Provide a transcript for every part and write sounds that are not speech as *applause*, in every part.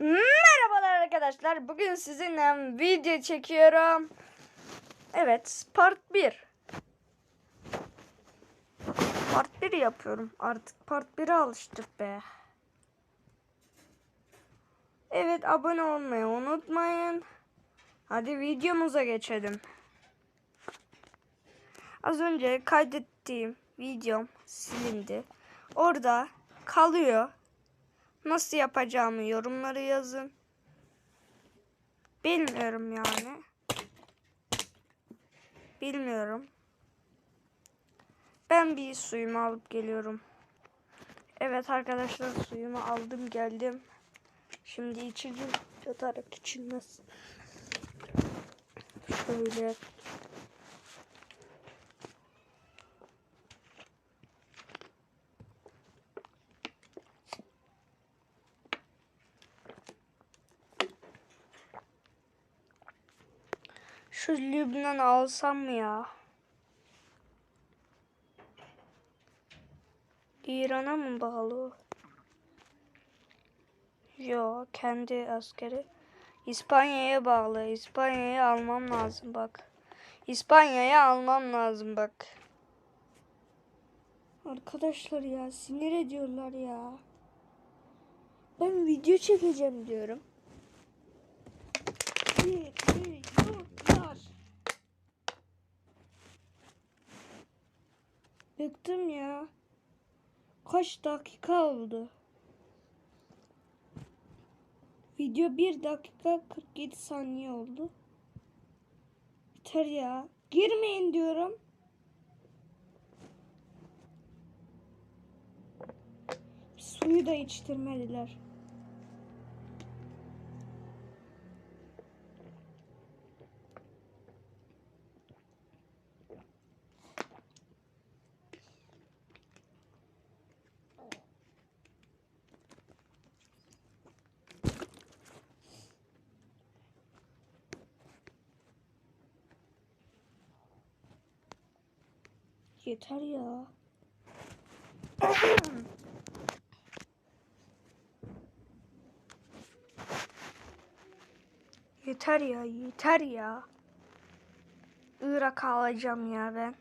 Merhabalar arkadaşlar. Bugün sizinle video çekiyorum. Evet, part 1. Part 1 yapıyorum. Artık part 1'e alıştık be. Evet, abone olmayı unutmayın. Hadi videomuza geçelim. Az önce kaydettiğim videom silindi. Orada kalıyor. Nasıl yapacağımı yorumları yazın. Bilmiyorum yani. Bilmiyorum. Ben bir suyumu alıp geliyorum. Evet arkadaşlar suyumu aldım geldim. Şimdi içeceğim. Yatarak içilmez. Şöyle. Şu Lübnan alsam mı ya? İran'a mı bağlı? Yo kendi askeri. İspanya'ya bağlı. İspanya'yı almam lazım bak. İspanya'ya almam lazım bak. Arkadaşlar ya sinir ediyorlar ya. Ben video çekeceğim diyorum. Ediyorlar. Bıktım ya. Kaç dakika oldu? Video 1 dakika 47 saniye oldu. Yeter ya. Girmeyin diyorum. Suyu da içtirmediler. Yeter ya. yeter ya, yeter ya. Irak alacağım ya ben.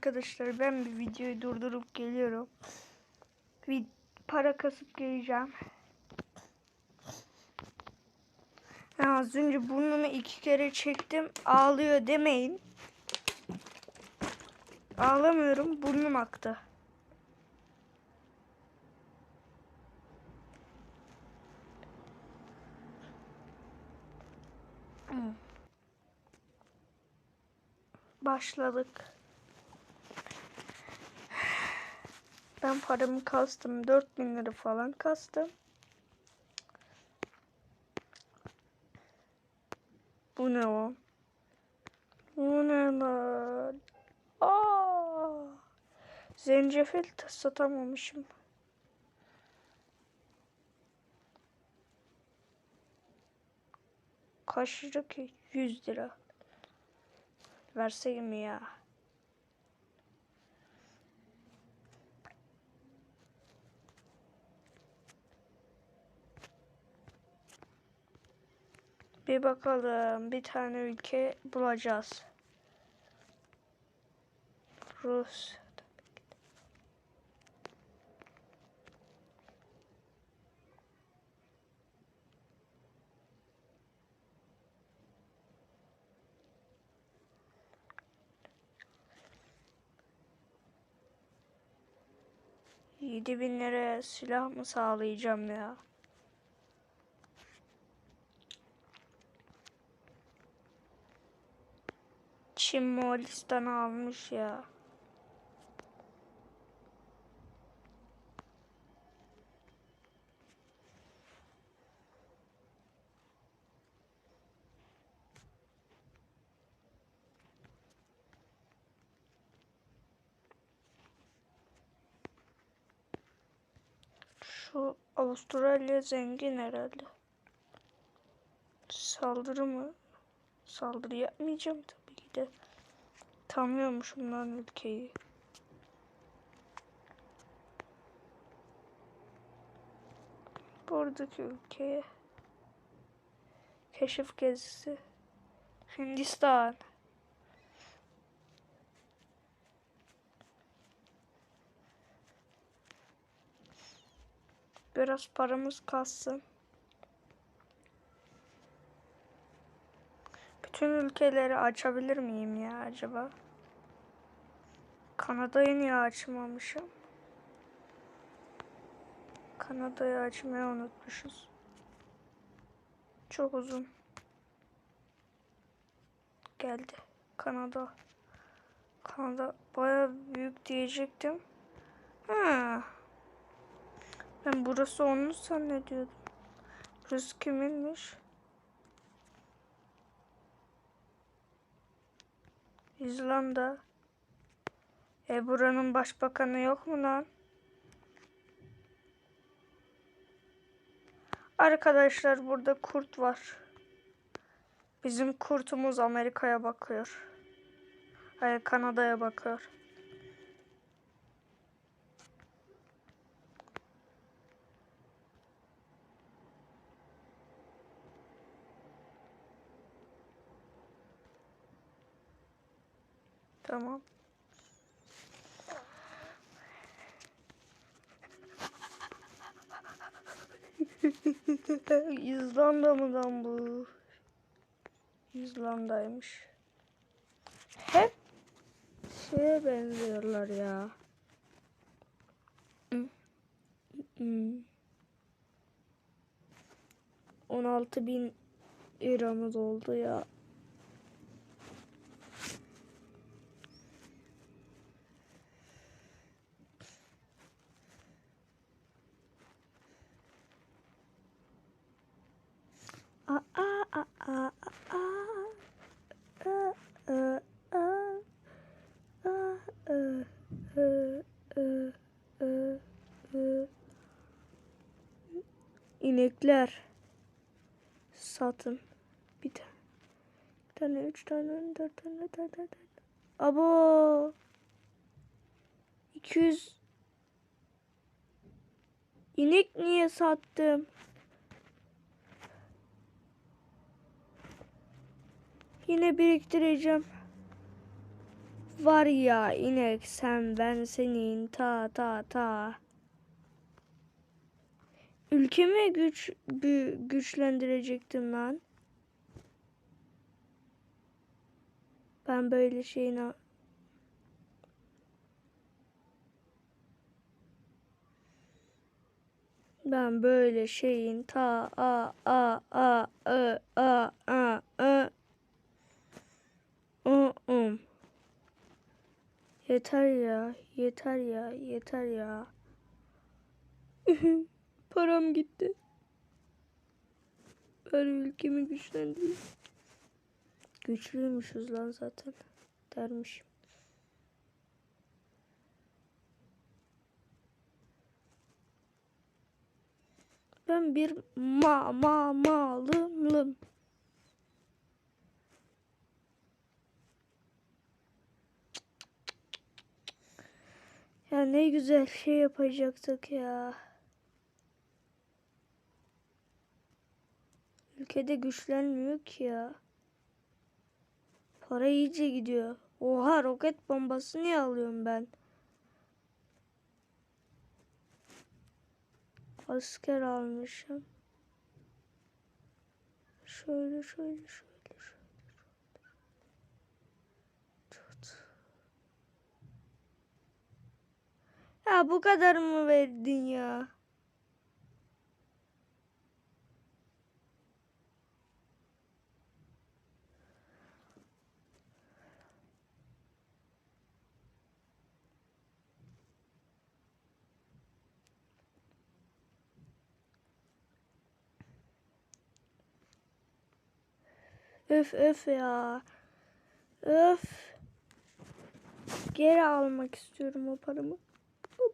Arkadaşlar ben bir videoyu durdurup geliyorum. Bir para kasıp geleceğim. Ya az önce burnumu iki kere çektim. Ağlıyor demeyin. Ağlamıyorum. Burnum aktı. Başladık. Ben paramı kastım. 4000 lira falan kastım. Bu ne o? Bu ne lan? Aa! Zencefil satamamışım. Kaç lira ki? 100 lira. Verseyim ya. Bir bakalım. Bir tane ülke bulacağız. Rus. Yedi bin liraya silah mı sağlayacağım ya? Çin Moğolistan'ı almış ya. Şu Avustralya zengin herhalde. Saldırı mı? Saldırı yapmayacağım ki de. Tanıyormuşum lan ülkeyi. Buradaki ülkeye. Keşif gezisi. Hindistan. Biraz paramız kalsın. Bütün ülkeleri açabilir miyim ya acaba? Kanada'yı niye açmamışım? Kanada'yı açmayı unutmuşuz. Çok uzun. Geldi. Kanada. Kanada baya büyük diyecektim. Ha. Ben burası onun zannediyordum. Burası kiminmiş? İzlanda. E buranın başbakanı yok mu lan? Arkadaşlar burada kurt var. Bizim kurtumuz Amerika'ya bakıyor. Hayır Kanada'ya bakıyor. Tamam. *laughs* İzlanda mı lan bu? İzlanda'ymış. Hep şeye benziyorlar ya. Hmm. 16 bin liramız oldu ya. Aa, aa, aa, aa, aa. Aa, aa, aa. Aa, aa, aa, aa, aa, aa. İnekler satın. Bir tane. Bir tane, üç tane, dört tane, dört tane. Abo. 200 İnek niye sattım? Yine biriktireceğim. Var ya inek sen ben senin ta ta ta. Ülkemi güç gü, güçlendirecektim lan. Ben böyle şeyin Ben böyle şeyin ta a a a ö a a ö a um. Yeter ya, yeter ya, yeter ya. Param gitti. Ben ülkemi güçlendireyim. Güçlüymüşüz lan zaten dermişim. Ben bir ma ma malımlım. Ya ne güzel şey yapacaktık ya. Ülkede güçlenmiyor ki ya. Para iyice gidiyor. Oha roket bombası niye alıyorum ben? Asker almışım. Şöyle şöyle şöyle. Ya bu kadar mı verdin ya? Öf öf ya. Öf. Geri almak istiyorum o paramı.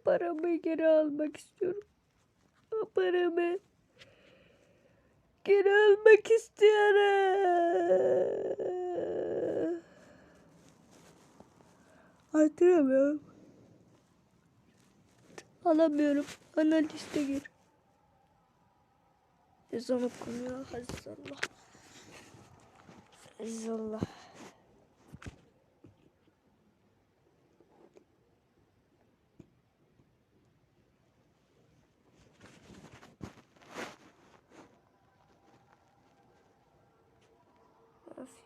Paramı geri almak istiyorum. Paramı. Geri almak istiyorum. Artıramıyorum. Alamıyorum. Analiste gir. Ezan okunuyor. Hazrallah. Hazrallah.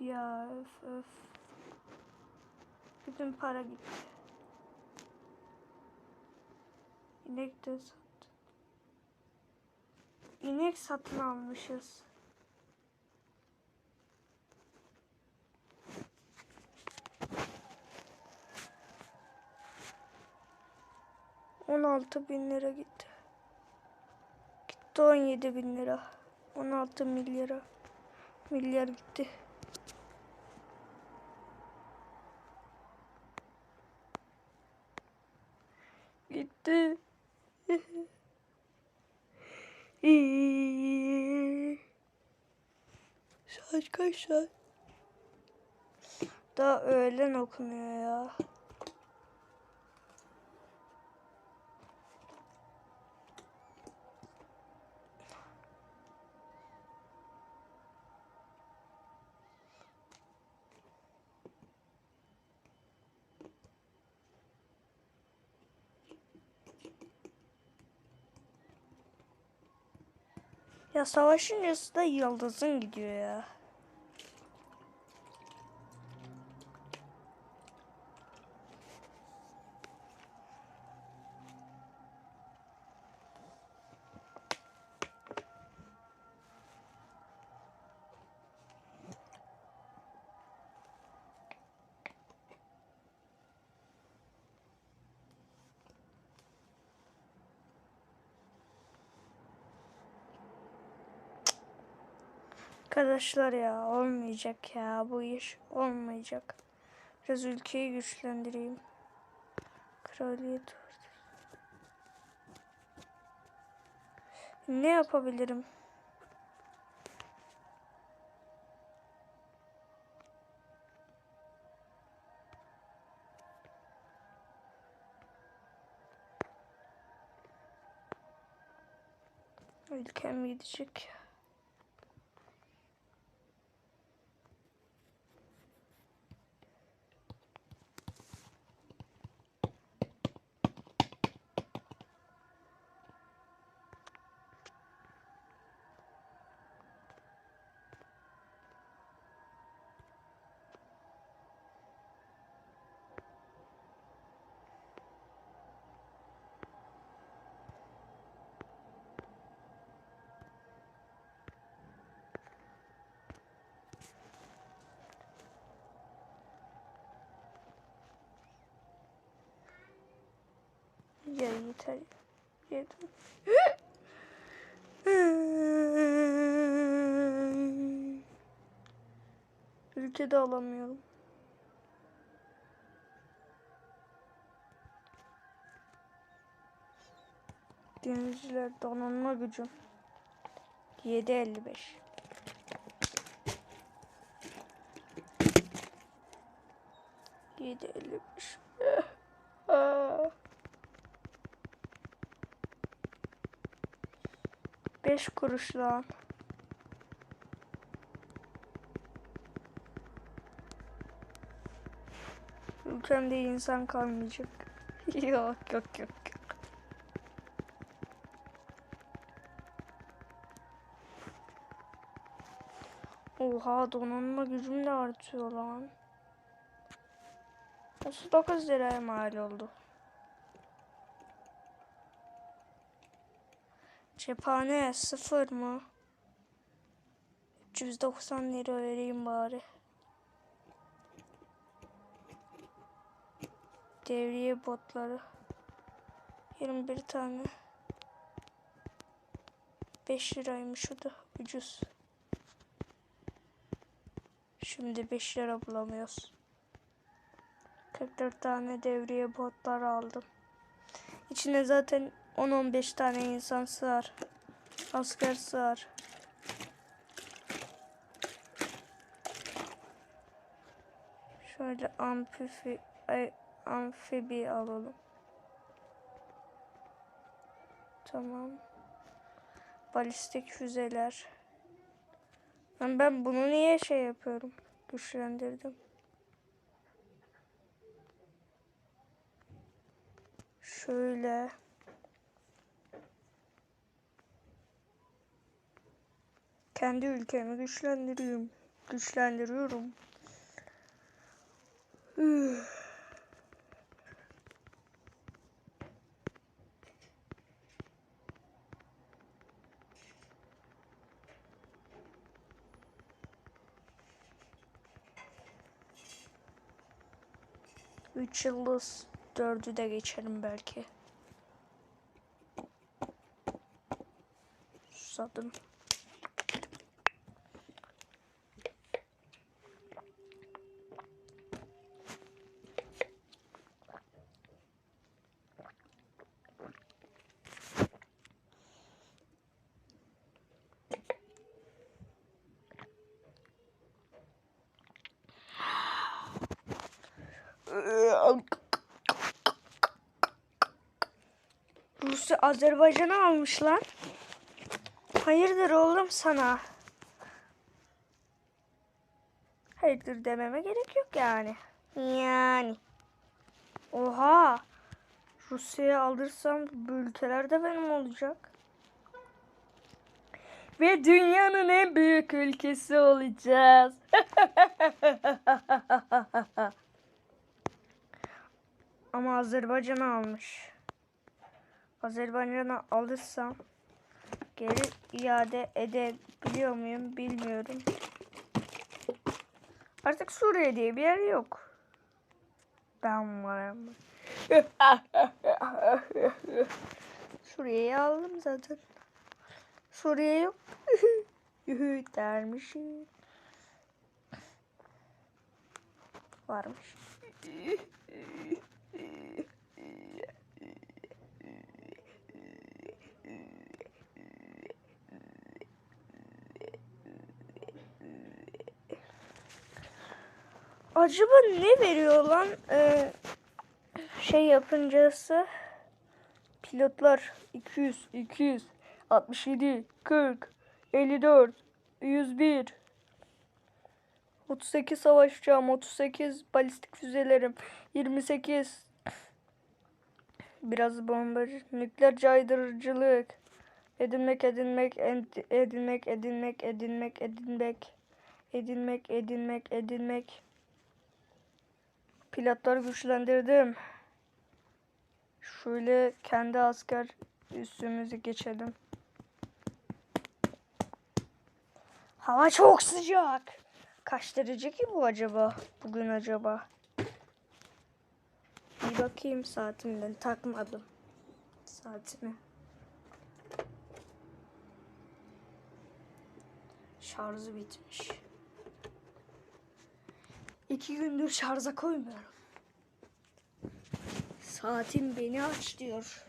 Ya öf öf. Bütün para gitti. İnek de sattı. İnek satın almışız. On altı bin lira gitti. Gitti on yedi bin lira. On altı milyara. Milyar gitti. Gitti. Saat kaç saat? Daha öğlen okunuyor ya. Ya savaşıncası da yıldızın gidiyor ya. Arkadaşlar ya olmayacak ya bu iş olmayacak. Biraz ülkeyi güçlendireyim. Kraliyet. Ne yapabilirim? Ülkem gidecek. Ya Ya yeter. Yeter. Ülkede alamıyorum. Denizciler donanma gücü. 7.55 7.55 5 kuruş lan. Ülkemde insan kalmayacak. *laughs* yok yok yok. Oha donanma gücüm de artıyor lan. 39 liraya mal oldu. Cephane sıfır mı? 390 lira vereyim bari. Devriye botları. 21 tane. 5 liraymış o da ucuz. Şimdi 5 lira bulamıyoruz. 44 tane devriye botlar aldım. İçine zaten 10-15 tane insan sığar. Asker sığar. Şöyle amfifi, ay, amfibi alalım. Tamam. Balistik füzeler. Ben, ben bunu niye şey yapıyorum? Güçlendirdim. Şöyle. Kendi ülkemi güçlendiriyorum. Güçlendiriyorum. *sighs* Üç yıldız dördü de geçerim belki. Susadım. Rusya Azerbaycan'ı almış lan. Hayırdır oğlum sana? Hayırdır dememe gerek yok yani. Yani. Oha. Rusya'yı alırsam bu ülkeler de benim olacak. Ve dünyanın en büyük ülkesi olacağız. *laughs* Ama Azerbaycan'ı almış. Azerbaycan'ı alırsam geri iade edebiliyor muyum bilmiyorum. Artık Suriye diye bir yer yok. Ben varım. *laughs* Suriye'yi aldım zaten. Suriye yok. *laughs* Dermişim. Varmış. Acaba ne veriyor lan ee, şey yapıncası? Pilotlar 200, 200, 67, 40, 54, 101, 38 savaş uçağım, 38 balistik füzelerim, 28 biraz bombacı, nükleer caydırıcılık, edinmek, edinmek, ed- edinmek, edinmek, edinmek, edinmek, edinmek, edinmek, edinmek. Pilotları güçlendirdim. Şöyle kendi asker üstümüzü geçelim. Hava çok sıcak. Kaç derece ki bu acaba? Bugün acaba? Bir bakayım saatimden takmadım. Saatimi. Şarjı bitmiş. İki gündür şarja koymuyorum. Saatim beni aç diyor.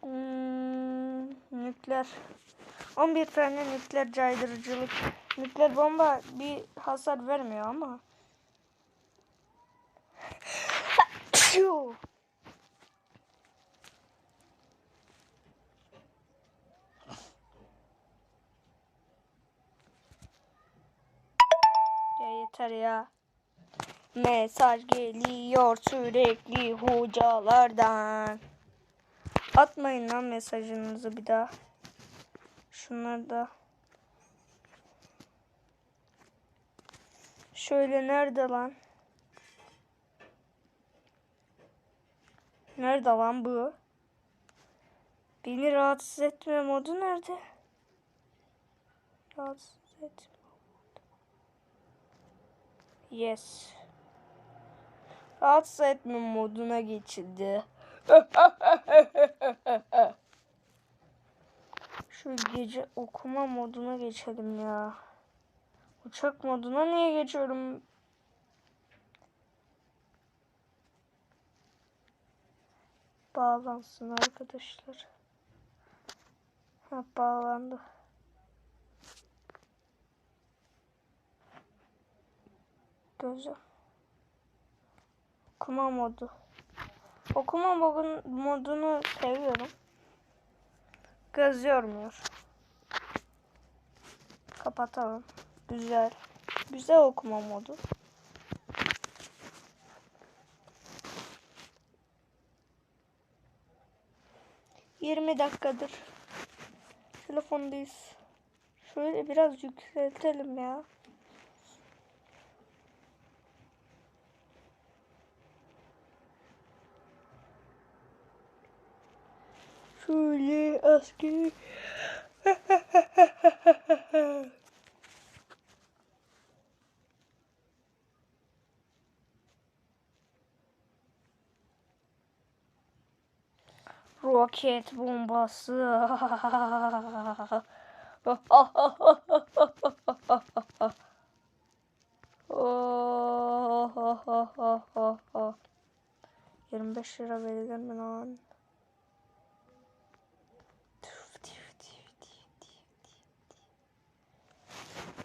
Hmm, nükleer. 11 tane nükleer caydırıcılık. Nükleer bomba bir hasar vermiyor ama. Ya yeter ya. Mesaj geliyor sürekli hocalardan. Atmayın lan mesajınızı bir daha. Şunları da. Şöyle nerede lan? Nerede lan bu? Beni rahatsız etme modu nerede? Rahatsız etme. Yes. Rahatsız etme moduna geçildi. *laughs* Şu gece okuma moduna geçelim ya. Uçak moduna niye geçiyorum? Bağlansın arkadaşlar. Ha bağlandı. Gözü. Okuma modu. Okuma modun- modunu seviyorum. Göz yormuyor. Kapatalım. Güzel. Güzel okuma modu. Yirmi dakikadır telefondayız. Şöyle biraz yükseltelim ya. Şöyle askeri. *laughs* Roket bombası. *laughs* Oh, 25 lira verilir mi lan?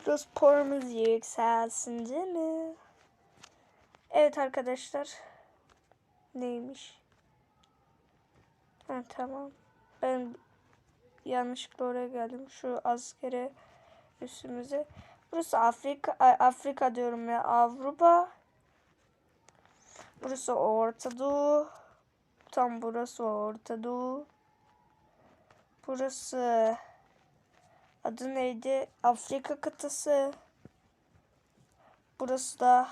Biraz paramız yükselsin değil mi? Evet arkadaşlar. Neymiş? Ha, tamam. Ben yanlışlıkla oraya geldim. Şu askere üstümüze. Burası Afrika, Afrika diyorum ya. Avrupa. Burası Orta Doğu. Tam burası Orta Doğu. Burası adı neydi? Afrika kıtası. Burası da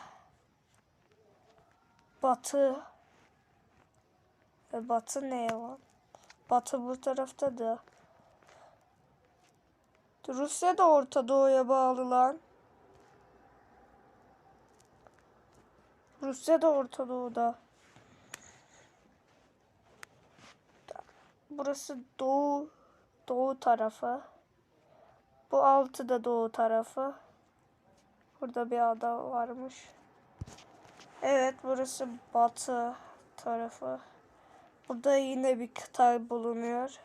Batı. E, Batı ne lan? Batı bu tarafta da. Rusya da Orta Doğu'ya bağlı lan. Rusya da Orta Doğu'da. Burası Doğu, Doğu tarafı. Bu altı da Doğu tarafı. Burada bir ada varmış. Evet burası Batı tarafı. Burada yine bir kıta bulunuyor.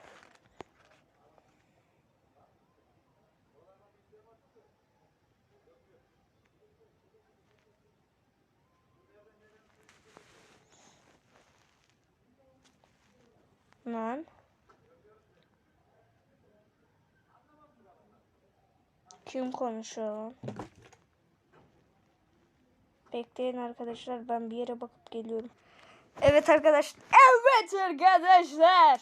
Lan. Kim konuşuyor lan? Bekleyin arkadaşlar ben bir yere bakıp geliyorum. Evet arkadaşlar. Evet arkadaşlar.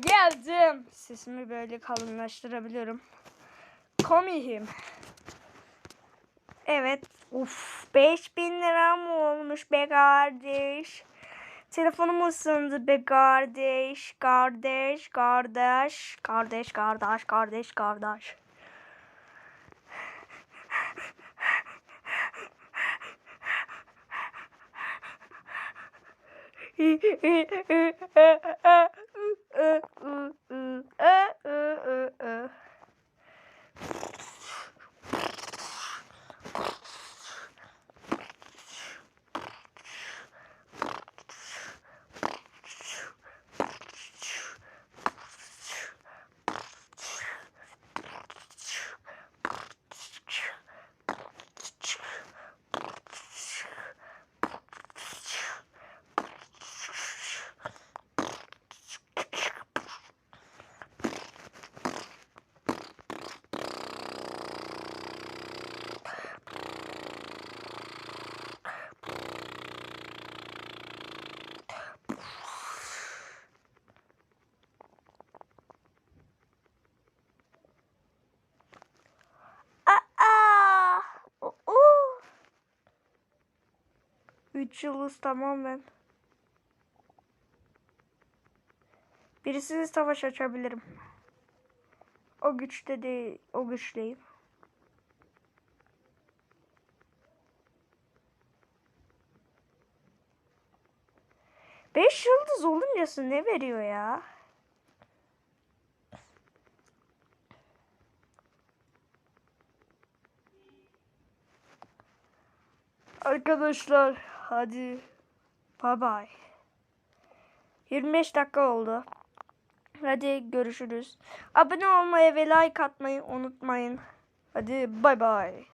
Geldim. Sesimi böyle kalınlaştırabiliyorum. Komihim. Evet. Uf 5000 lira mı olmuş be kardeş? Telefonum ısındı be kardeş. Kardeş, kardeş, kardeş, kardeş, kardeş, kardeş. 嗯嗯嗯嗯嗯嗯嗯嗯嗯嗯3 yıldız tamamen. Birisini savaş açabilirim. O güçte değil, o güçleyim. Beş yıldız olunca ne veriyor ya? Arkadaşlar hadi bye bye. 25 dakika oldu. Hadi görüşürüz. Abone olmayı ve like atmayı unutmayın. Hadi bay bay.